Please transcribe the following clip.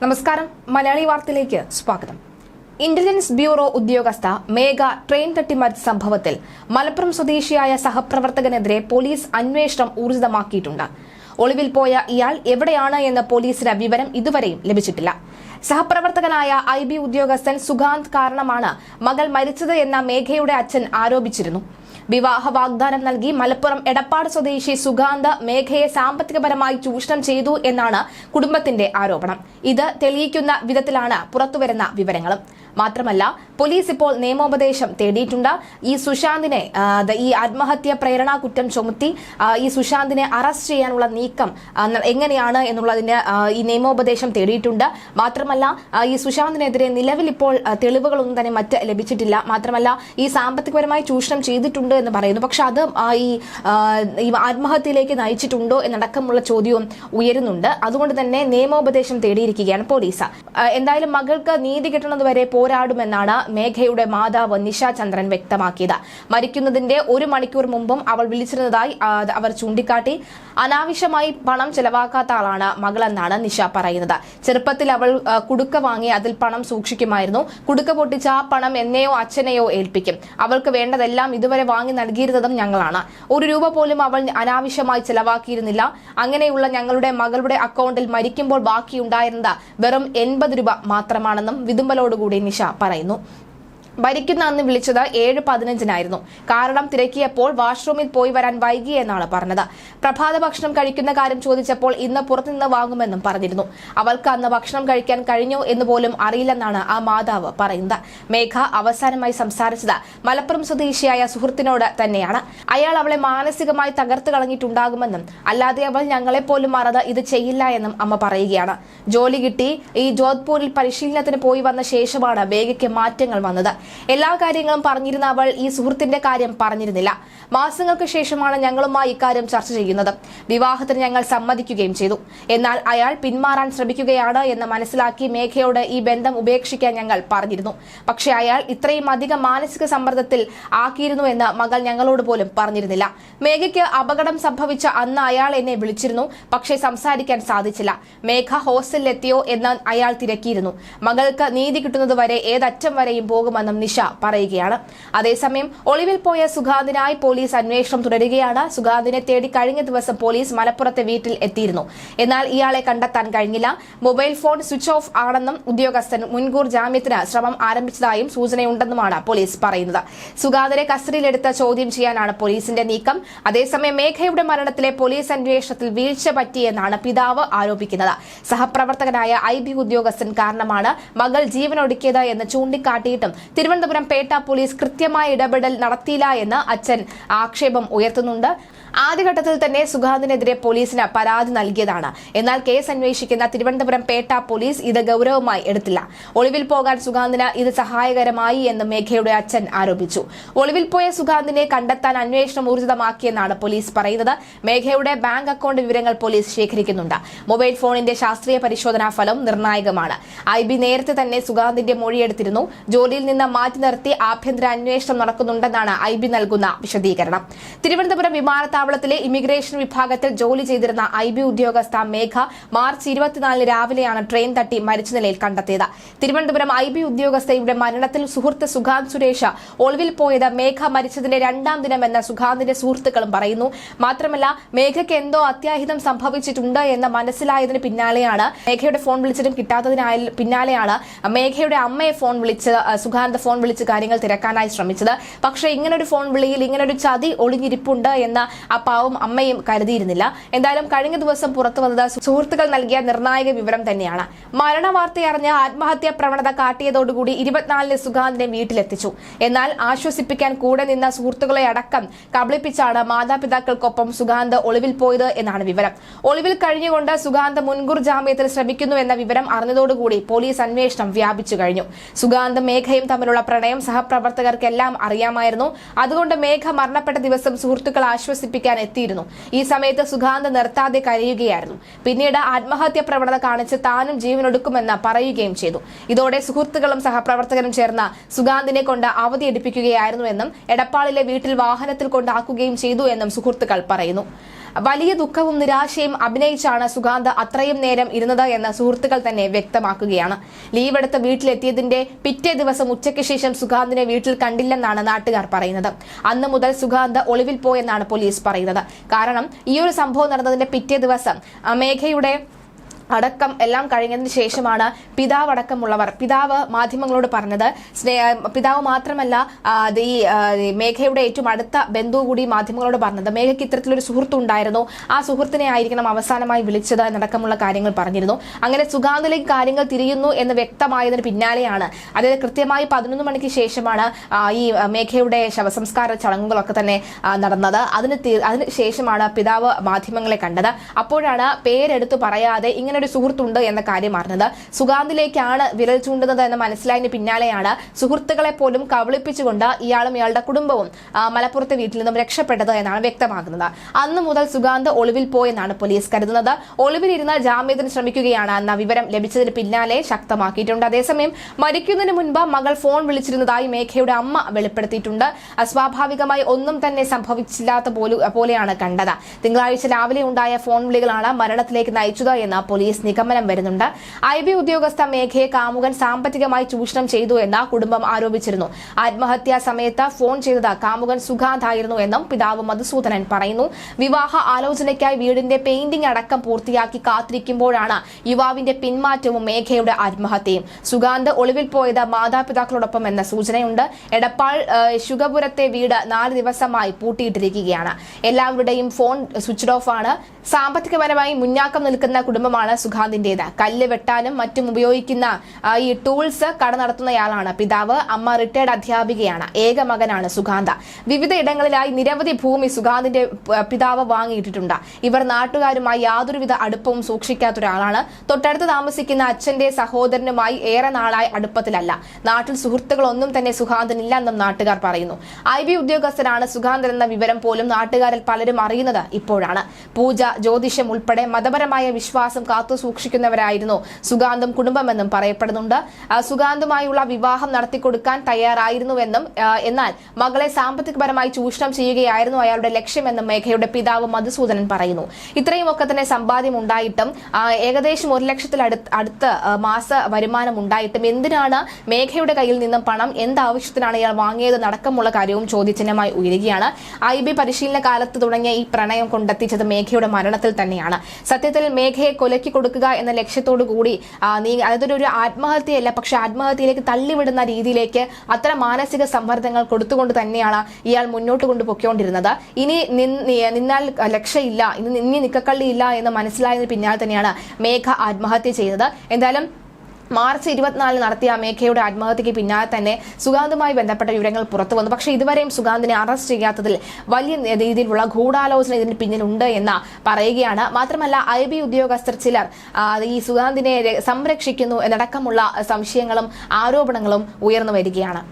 നമസ്കാരം. മലയാളി വാർത്തയിലേക്ക് സ്വാഗതം. ഇന്റലിജൻസ് ബ്യൂറോ ഉദ്യോഗസ്ഥ മേഘ ട്രെയിൻ തട്ടിമറിച്ച സംഭവത്തിൽ മലപ്പുറം സ്വദേശിയായ സഹപ്രവർത്തകനെതിരെ പോലീസ് അന്വേഷണം ഊർജിതമാക്കിയിട്ടുണ്ട്. ഒളിവിൽ പോയ ഇയാൾ എവിടെയാണ് എന്ന പോലീസിന് വിവരം ഇതുവരെയും ലഭിച്ചിട്ടില്ല. സഹപ്രവർത്തകനായ ഐ ബി ഉദ്യോഗസ്ഥൻ സുഗാന്ത് കാരണമാണ് മകൾ മരിച്ചത് എന്ന മേഘയുടെ അച്ഛൻ ആരോപിച്ചിരുന്നു. വിവാഹ വാഗ്ദാനം നൽകി മലപ്പുറം എടപ്പാട് സ്വദേശി സുഗാന്ത മേഘയെ സാമ്പത്തികപരമായി ചൂഷണം ചെയ്തു എന്നാണ് കുടുംബത്തിന്റെ ആരോപണം. ഇത് തെളിയിക്കുന്ന വിധത്തിലാണ് പുറത്തുവരുന്ന വിവരങ്ങളും. മാത്രമല്ല പോലീസ് ഇപ്പോൾ നിയമോപദേശം തേടിയിട്ടുണ്ട്. ഈ സുശാന്തിനെ ഈ ആത്മഹത്യ പ്രേരണ കുറ്റം ചുമത്തി ഈ സുശാന്തിനെ അറസ്റ്റ് ചെയ്യാനുള്ള നീക്കം എങ്ങനെയാണ് എന്നുള്ളതിന് ഈ നിയമോപദേശം തേടിയിട്ടുണ്ട്. മാത്രമല്ല ഈ സുശാന്തിനെതിരെ നിലവിൽ ഇപ്പോൾ തെളിവുകളൊന്നും തന്നെ മറ്റ് ലഭിച്ചിട്ടില്ല. മാത്രമല്ല ഈ സാമ്പത്തികപരമായി ചൂഷണം ചെയ്തിട്ടുണ്ട് എന്ന് പറയുന്നു. പക്ഷെ അത് ഈ ആത്മഹത്യയിലേക്ക് നയിച്ചിട്ടുണ്ടോ എന്നടക്കമുള്ള ചോദ്യവും ഉയരുന്നുണ്ട്. അതുകൊണ്ട് തന്നെ നിയമോപദേശം തേടിയിരിക്കുകയാണ് പോലീസ്. എന്തായാലും മകൾക്ക് നീതി കിട്ടുന്നതുവരെ പോരാടുമെന്നാണ് മേഘയുടെ മാതാവ് നിഷ ചന്ദ്രൻ വ്യക്തമാക്കിയത്. മരിക്കുന്നതിന്റെ ഒരു മണിക്കൂർ മുമ്പും അവൾ വിളിച്ചിരുന്നതായി അവർ ചൂണ്ടിക്കാട്ടി അനാവശ്യമായി പണം ചെലവാക്കാത്ത ആളാണ് മകളെന്നാണ് നിഷ പറയുന്നത്. ചെറുപ്പത്തിൽ അവൾ കുടുക്ക വാങ്ങി അതിൽ പണം സൂക്ഷിക്കുമായിരുന്നു. കുടുക്ക പൊട്ടിച്ച ആ പണം എന്നെയോ അച്ഛനെയോ ഏൽപ്പിക്കും. അവൾക്ക് വേണ്ടതെല്ലാം ഇതുവരെ വാങ്ങി നൽകിയിരുന്നതും ഞങ്ങളാണ്. ഒരു രൂപ പോലും അവൾ അനാവശ്യമായി ചെലവാക്കിയിരുന്നില്ല. അങ്ങനെയുള്ള ഞങ്ങളുടെ മകളുടെ അക്കൗണ്ടിൽ മരിക്കുമ്പോൾ ബാക്കിയുണ്ടായിരുന്നത് വെറും എൺപത് രൂപ മാത്രമാണെന്നും വിതുമ്പലോടുകൂടി നിഷ പറയുന്നു. ഭരിക്കുന്ന അന്ന് വിളിച്ചത് ഏഴ് പതിനഞ്ചിനായിരുന്നു. കാരണം തിരക്കിയപ്പോൾ വാഷ്റൂമിൽ പോയി വരാൻ വൈകി എന്നാണ് പറഞ്ഞത്. പ്രഭാത ഭക്ഷണം കഴിക്കുന്ന കാര്യം ചോദിച്ചപ്പോൾ ഇന്ന് പുറത്തുനിന്ന് വാങ്ങുമെന്നും പറഞ്ഞിരുന്നു. അവൾക്ക് അന്ന് ഭക്ഷണം കഴിക്കാൻ കഴിഞ്ഞോ എന്ന് പോലും അറിയില്ലെന്നാണ് ആ മാതാവ് പറയുന്നത്. മേഘ അവസാനമായി സംസാരിച്ചത് മലപ്പുറം സ്വദേശിയായ സുഹൃത്തിനോട് തന്നെയാണ്. അയാൾ അവളെ മാനസികമായി തകർത്ത് കളഞ്ഞിട്ടുണ്ടാകുമെന്നും അല്ലാതെ അവൾ ഞങ്ങളെപ്പോലും മറന്ന് ഇത് ചെയ്യില്ല എന്നും അമ്മ പറയുകയാണ്. ജോലി കിട്ടി. ഈ ജോധ്പൂരിൽ പരിശീലനത്തിന് പോയി വന്ന ശേഷമാണ് ബേഗയ്ക്ക് മാറ്റങ്ങൾ വന്നത്. എല്ലാ കാര്യങ്ങളും പറഞ്ഞിരുന്ന അവൾ ഈ സുഹൃത്തിന്റെ കാര്യം പറഞ്ഞിരുന്നില്ല. മാസങ്ങൾക്ക് ശേഷമാണ് ഞങ്ങളുമായി ഇക്കാര്യം ചർച്ച ചെയ്യുന്നത്. വിവാഹത്തിന് ഞങ്ങൾ സമ്മതിക്കുകയും ചെയ്തു. എന്നാൽ അയാൾ പിന്മാറാൻ ശ്രമിക്കുകയാണ് എന്ന് മനസ്സിലാക്കി മേഘയോട് ഈ ബന്ധം ഉപേക്ഷിക്കാൻ ഞങ്ങൾ പറഞ്ഞിരുന്നു. പക്ഷേ അയാൾ ഇത്രയും അധികം മാനസിക സമ്മർദ്ദത്തിൽ ആക്കിയിരുന്നു എന്ന് മകൾ ഞങ്ങളോട് പോലും പറഞ്ഞിരുന്നില്ല. മേഘയ്ക്ക് അപകടം സംഭവിച്ച അന്ന് അയാൾ എന്നെ വിളിച്ചിരുന്നു. പക്ഷേ സംസാരിക്കാൻ സാധിച്ചില്ല. മേഘ ഹോസ്റ്റലിലെത്തിയോ എന്ന് അയാൾ തിരക്കിയിരുന്നു. മകൾക്ക് നീതി കിട്ടുന്നതുവരെ ഏതറ്റം വരെയും പോകുമെന്നും നിഷ പറയുകയാണ്. അതേസമയം ഒളിവിൽ പോയ സുഗാന്തിനായി പോലീസ് അന്വേഷണം തുടരുകയാണ്. സുഗാന്തിനെ തേടി കഴിഞ്ഞ ദിവസം പോലീസ് മലപ്പുറത്തെ വീട്ടിൽ എത്തിയിരുന്നു. എന്നാൽ ഇയാളെ കണ്ടെത്താൻ കഴിഞ്ഞില്ല. മൊബൈൽ ഫോൺ സ്വിച്ച് ഓഫ് ആണെന്നും ഉദ്യോഗസ്ഥൻ മുൻകൂർ ജാമ്യത്തിന് ശ്രമം ആരംഭിച്ചതായും സൂചനയുണ്ടെന്നുമാണ് പോലീസ് പറയുന്നത്. സുഗാന്തിനെ കസ്റ്റഡിയിലെടുത്ത് ചോദ്യം ചെയ്യാനാണ് പോലീസിന്റെ നീക്കം. അതേസമയം മേഘയുടെ മരണത്തിലെ പോലീസ് അന്വേഷണത്തിൽ വീഴ്ച പറ്റിയെന്നാണ് പിതാവ് ആരോപിക്കുന്നത്. സഹപ്രവർത്തകനായ ഐ ബി ഉദ്യോഗസ്ഥൻ കാരണമാണ് മകൾ ജീവനൊടുക്കിയത് എന്ന് ചൂണ്ടിക്കാട്ടിയിട്ടും തിരുവനന്തപുരം പേട്ട പോലീസ് കൃത്യമായ ഇടപെടൽ നടത്തിയില്ല എന്ന് അച്ഛൻ ആക്ഷേപം ഉയർത്തുന്നുണ്ട്. ആദ്യഘട്ടത്തിൽ തന്നെ സുഗാന്തിനെതിരെ പോലീസിന് പരാതി നൽകിയതാണ്. എന്നാൽ കേസ് അന്വേഷിക്കുന്ന തിരുവനന്തപുരം പേട്ട പോലീസ് ഇത് ഗൌരവമായി എടുത്തില്ല. ഒളിവിൽ പോകാൻ സുഗാന്തിന് ഇത് സഹായകരമായി എന്ന് മേഘയുടെ അച്ഛൻ ആരോപിച്ചു. ഒളിവിൽ പോയ സുഗാന്തിനെ കണ്ടെത്താൻ അന്വേഷണം ഊർജിതമാക്കിയെന്നാണ് പോലീസ് പറയുന്നത്. മേഘയുടെ ബാങ്ക് അക്കൗണ്ട് വിവരങ്ങൾ പോലീസ് ശേഖരിക്കുന്നുണ്ട്. മൊബൈൽ ഫോണിന്റെ ശാസ്ത്രീയ പരിശോധനാ ഫലം നിർണായകമാണ്. ഐ ബി നേരത്തെ തന്നെ സുഗാന്തിന്റെ മൊഴിയെടുത്തിരുന്നു. ജോലിയിൽ നിന്ന് മാറ്റി നിർത്തി ആഭ്യന്തര അന്വേഷണം നടക്കുന്നുണ്ടെന്നാണ് ഐ ബി നൽകുന്ന വിശദീകരണം. തിരുവനന്തപുരം വിമാനത്താവളത്തിലെ ഇമിഗ്രേഷൻ വിഭാഗത്തിൽ ജോലി ചെയ്തിരുന്ന ഐ ബി ഉദ്യോഗസ്ഥ മേഘ മാർച്ച് ഇരുപത്തിനാലിന് രാവിലെയാണ് ട്രെയിൻ തട്ടി മരിച്ച നിലയിൽ കണ്ടെത്തിയത്. തിരുവനന്തപുരം ഐ ബി ഉദ്യോഗസ്ഥയുടെ മരണത്തിൽ സുഹൃത്ത് സുഗാന്ത് സുരേഷ് ഒളിവിൽ പോയത് മേഘ മരിച്ചതിന്റെ രണ്ടാം ദിനമെന്ന് സുഖാന്തിന്റെ സുഹൃത്തുക്കളും പറയുന്നു. മാത്രമല്ല മേഘയ്ക്ക് എന്തോ അത്യാഹിതം സംഭവിച്ചിട്ടുണ്ട് എന്ന് മനസ്സിലായതിന് പിന്നാലെയാണ് മേഘയുടെ ഫോൺ വിളിച്ചിട്ടും കിട്ടാത്തതിനായ പിന്നാലെയാണ് മേഘയുടെ അമ്മയെ ഫോൺ വിളിച്ച് സുഖാന്ത് ഫോൺ വിളിച്ച് കാര്യങ്ങൾ തിരക്കാനായി ശ്രമിച്ചത്. പക്ഷേ ഇങ്ങനൊരു ഫോൺ വിളിയിൽ ഇങ്ങനൊരു ചതി ഒളിഞ്ഞിരിപ്പുണ്ട് എന്ന് ആ പാവം അമ്മയും കരുതിയിരുന്നില്ല. എന്തായാലും കഴിഞ്ഞ ദിവസം പുറത്തു വന്നത് സുഹൃത്തുക്കൾ നൽകിയ നിർണായക വിവരം തന്നെയാണ്. മരണവാർത്തയറിഞ്ഞ് ആത്മഹത്യാ പ്രവണത കാട്ടിയതോടുകൂടി ഇരുപത്തിനാലിന് സുഗാന്തിനെ വീട്ടിലെത്തിച്ചു. എന്നാൽ ആശ്വസിപ്പിക്കാൻ കൂടെ നിന്ന സുഹൃത്തുക്കളെ അടക്കം കബളിപ്പിച്ചാണ് മാതാപിതാക്കൾക്കൊപ്പം സുഗാന്ത് ഒളിവിൽ പോയത് എന്നാണ് വിവരം. ഒളിവിൽ കഴിഞ്ഞുകൊണ്ട് സുഗാന്ത് മുൻകൂർ ജാമ്യത്തിൽ ശ്രമിക്കുന്നു എന്ന വിവരം അറിഞ്ഞതോടുകൂടി പോലീസ് അന്വേഷണം വ്യാപിച്ചു കഴിഞ്ഞു. സുഗാന്ത് മേഘയും തമ്മിലുള്ള പ്രണയം സഹപ്രവർത്തകർക്കെല്ലാം അറിയാമായിരുന്നു. അതുകൊണ്ട് മേഘ മരണപ്പെട്ട ദിവസം സുഹൃത്തുക്കൾ ആശ്വസിപ്പിക്കാൻ എത്തിയിരുന്നു. ഈ സമയത്ത് സുഗാന്ത് നിർത്താതെ കരയുകയായിരുന്നു. പിന്നീട് ആത്മഹത്യ പ്രവണത കാണിച്ച് താനും ജീവനൊടുക്കുമെന്ന് പറയുകയും ചെയ്തു. ഇതോടെ സുഹൃത്തുക്കളും സഹപ്രവർത്തകരും ചേർന്ന് സുഗാന്തിനെ കൊണ്ട് അവധിയെടുപ്പിക്കുകയായിരുന്നുവെന്നും എടപ്പാളിലെ വീട്ടിൽ വാഹനത്തിൽ കൊണ്ടാക്കുകയും ചെയ്തു എന്നും സുഹൃത്തുക്കൾ പറയുന്നു. വലിയ ദുഃഖവും നിരാശയും അഭിനയിച്ചാണ് സുഗാന്ത് അത്രയും നേരം ഇരുന്നത് എന്ന് സുഹൃത്തുക്കൾ തന്നെ വ്യക്തമാക്കുകയാണ്. ലീവ് എടുത്ത് വീട്ടിലെത്തിയതിന്റെ പിറ്റേ ദിവസം ഉച്ചയ്ക്ക് ശേഷം സുഗാന്തിനെ വീട്ടിൽ കണ്ടില്ലെന്നാണ് നാട്ടുകാർ പറയുന്നത്. അന്ന് മുതൽ സുഗാന്ത് ഒളിവിൽ പോയെന്നാണ് പോലീസ് പറയുന്നത്. കാരണം ഈ ഒരു സംഭവം നടന്നതിന്റെ പിറ്റേ ദിവസം മേഘയുടെ അടക്കം എല്ലാം കഴിഞ്ഞതിന് ശേഷമാണ് പിതാവ് അടക്കമുള്ളവർ പിതാവ് മാധ്യമങ്ങളോട് പറഞ്ഞത്. പിതാവ് മാത്രമല്ല ഈ മേഘയുടെ ഏറ്റവും അടുത്ത ബന്ധു കൂടി മാധ്യമങ്ങളോട് പറഞ്ഞത്. മേഘയ്ക്ക് ഇത്തരത്തിലൊരു സുഹൃത്ത് ഉണ്ടായിരുന്നു. ആ സുഹൃത്തിനെ ആയിരിക്കണം അവസാനമായി വിളിച്ചത് എന്നടക്കമുള്ള കാര്യങ്ങൾ പറഞ്ഞിരുന്നു. അങ്ങനെ സുഗാന്തിലേക്ക് കാര്യങ്ങൾ തിരിയുന്നു എന്ന് വ്യക്തമായതിന് പിന്നാലെയാണ്. അതായത് കൃത്യമായി പതിനൊന്ന് മണിക്ക് ശേഷമാണ് ഈ മേഘയുടെ ശവസംസ്കാര ചടങ്ങുകളൊക്കെ തന്നെ നടന്നത്. അതിന് അതിന് ശേഷമാണ് പിതാവ് മാധ്യമങ്ങളെ കണ്ടത്. അപ്പോഴാണ് പേരെടുത്ത് പറയാതെ ഇങ്ങനെ ഒരു സുഹൃത്തുണ്ട് എന്ന കാര്യം അറിഞ്ഞത്. സുഗാന്തിലേക്കാണ് വിരൽ ചൂണ്ടുന്നത് എന്ന് മനസ്സിലായതിന് പിന്നാലെയാണ് സുഹൃത്തുക്കളെ പോലും കബളിപ്പിച്ചുകൊണ്ട് ഇയാളും ഇയാളുടെ കുടുംബവും മലപ്പുറത്തെ വീട്ടിൽ നിന്നും രക്ഷപ്പെട്ടത് എന്നാണ് വ്യക്തമാകുന്നത്. അന്ന് മുതൽ സുഗാന്ത് ഒളിവിൽ പോയെന്നാണ് പോലീസ് കരുതുന്നത്. ഒളിവിലിരുന്ന് ജാമ്യത്തിന് ശ്രമിക്കുകയാണ് എന്ന വിവരം ലഭിച്ചതിന് പിന്നാലെ ശക്തമാക്കിയിട്ടുണ്ട്. അതേസമയം മരിക്കുന്നതിന് മുൻപ് മകൾ ഫോൺ വിളിച്ചിരുന്നതായി മേഘയുടെ അമ്മ വെളിപ്പെടുത്തിയിട്ടുണ്ട്. അസ്വാഭാവികമായി ഒന്നും തന്നെ സംഭവിച്ചില്ലാത്ത പോലു- പോലെയാണ് കണ്ടത്. തിങ്കളാഴ്ച രാവിലെ ഉണ്ടായ ഫോൺ വിളികളാണ് മരണത്തിലേക്ക് നയിച്ചത് എന്ന് പോലീസ് നിഗമനം വരുന്നുണ്ട്. ഐ ബി ഉദ്യോഗസ്ഥ മേഘയെ കാമുകൻ സാമ്പത്തികമായി ചൂഷണം ചെയ്തു എന്ന് കുടുംബം ആരോപിച്ചിരുന്നു. ആത്മഹത്യാ സമയത്ത് ഫോൺ ചെയ്തത് കാമുകൻ സുഖാന്തായിരുന്നു എന്നും പിതാവ് മധുസൂദനൻ പറയുന്നു. വിവാഹ ആലോചനയ്ക്കായി വീടിന്റെ പെയിന്റിംഗ് അടക്കം പൂർത്തിയാക്കി കാത്തിരിക്കുമ്പോഴാണ് യുവാവിന്റെ പിന്മാറ്റവും മേഘയുടെ ആത്മഹത്യയും. സുഗാന്ത് ഒളിവിൽ പോയത് മാതാപിതാക്കളോടൊപ്പം എന്ന സൂചനയുണ്ട്. എടപ്പാൾ ശുഗപുരത്തെ വീട് നാല് ദിവസമായി പൂട്ടിയിട്ടിരിക്കുകയാണ്. എല്ലാവരുടെയും ഫോൺ സ്വിച്ച് ഓഫ് ആണ്. സാമ്പത്തികപരമായി മുന്നാക്കം നിൽക്കുന്ന കുടുംബമാണ് സുഗാന്തിന്റേത് കല്ല് വെട്ടാനും മറ്റും ഉപയോഗിക്കുന്ന ഈ ടൂൾസ് കട നടത്തുന്നയാളാണ്. പിതാവ് അമ്മ റിട്ടയർഡ് അധ്യാപികയാണ്. ഏക മകനാണ് സുഖാന്ത. വിവിധ ഇടങ്ങളിലായി നിരവധി ഭൂമി സുഖാന്തിന്റെ പിതാവ് വാങ്ങിയിട്ടിട്ടുണ്ട്. ഇവർ നാട്ടുകാരുമായി യാതൊരുവിധ അടുപ്പവും സൂക്ഷിക്കാത്ത ഒരാളാണ് തൊട്ടടുത്ത് താമസിക്കുന്ന അച്ഛന്റെ സഹോദരനുമായി ഏറെ നാളായി അടുപ്പത്തിലല്ല. നാട്ടിൽ സുഹൃത്തുക്കളൊന്നും തന്നെ സുഗാന്തനില്ലെന്നും നാട്ടുകാർ പറയുന്നു. ഐ ബി ഉദ്യോഗസ്ഥരാണ് സുഖാന്തൻ എന്ന വിവരം പോലും നാട്ടുകാരിൽ പലരും അറിയുന്നത് ഇപ്പോഴാണ്. പൂജ ജ്യോതിഷം ഉൾപ്പെടെ മതപരമായ വിശ്വാസം കാത്തു സൂക്ഷിക്കുന്നവരായിരുന്നു. സുഗാന്തും കുടുംബമെന്നും പറയപ്പെടുന്നുണ്ട്. സുഗാന്തുമായുള്ള വിവാഹം നടത്തിക്കൊടുക്കാൻ തയ്യാറായിരുന്നുവെന്നും എന്നാൽ മകളെ സാമ്പത്തികപരമായി ചൂഷണം ചെയ്യുകയായിരുന്നു അയാളുടെ ലക്ഷ്യമെന്നും മേഘയുടെ പിതാവ് മധുസൂദനൻ പറയുന്നു. ഇത്രയുമൊക്കെ തന്നെ സമ്പാദ്യം ഉണ്ടായിട്ടും ഏകദേശം ഒരു ലക്ഷത്തിൽ അടുത്ത മാസ വരുമാനം ഉണ്ടായിട്ടും എന്തിനാണ് മേഘയുടെ കയ്യിൽ നിന്നും പണം എന്താവശ്യത്തിനാണ് ഇയാൾ വാങ്ങിയത് നടക്കമുള്ള കാര്യവും ചോദ്യചിഹ്നമായി ഉയരുകയാണ്. ഐ ബി പരിശീലന കാലത്ത് തുടങ്ങിയ ഈ പ്രണയം കൊണ്ടെത്തിച്ചത് മേഘയുടെ മരണത്തിൽ തന്നെയാണ്. സത്യത്തിൽ മേഘയെ കൊലക്കി കൊടുക്കുക എന്ന ലക്ഷ്യത്തോടു കൂടി നീ അതൊരു ഒരു ആത്മഹത്യയല്ല പക്ഷെ ആത്മഹത്യയിലേക്ക് തള്ളിവിടുന്ന രീതിയിലേക്ക് അത്ര മാനസിക സമ്മർദ്ദങ്ങൾ കൊടുത്തുകൊണ്ട് തന്നെയാണ് ഇയാൾ മുന്നോട്ട് കൊണ്ട് പൊയ്ക്കൊണ്ടിരുന്നത് ഇനി നിന്നാൽ ലക്ഷ്യമില്ല ഇനി ഇനി നിക്കക്കള്ളിയില്ല എന്ന് മനസ്സിലായതിന് പിന്നാലെ തന്നെയാണ് മേഘ ആത്മഹത്യ ചെയ്തത്. എന്തായാലും മാർച്ച് ഇരുപത്തിനാലിന് നടത്തിയ മേഘയുടെ ആത്മഹത്യയ്ക്ക് പിന്നാലെ തന്നെ സുഗാന്തുമായി ബന്ധപ്പെട്ട വിവരങ്ങൾ പുറത്തു വന്നു പക്ഷേ ഇതുവരെയും സുഗാന്തിനെ അറസ്റ്റ് ചെയ്യാത്തതിൽ വലിയ രീതിയിലുള്ള ഗൂഢാലോചന ഇതിന് പിന്നിലുണ്ട് എന്ന് പറയുകയാണ്. മാത്രമല്ല ഐ ബി ഉദ്യോഗസ്ഥർ ചിലർ ഈ സുഗാന്തിനെ സംരക്ഷിക്കുന്നു എന്നടക്കമുള്ള സംശയങ്ങളും ആരോപണങ്ങളും ഉയർന്നു വരികയാണ്.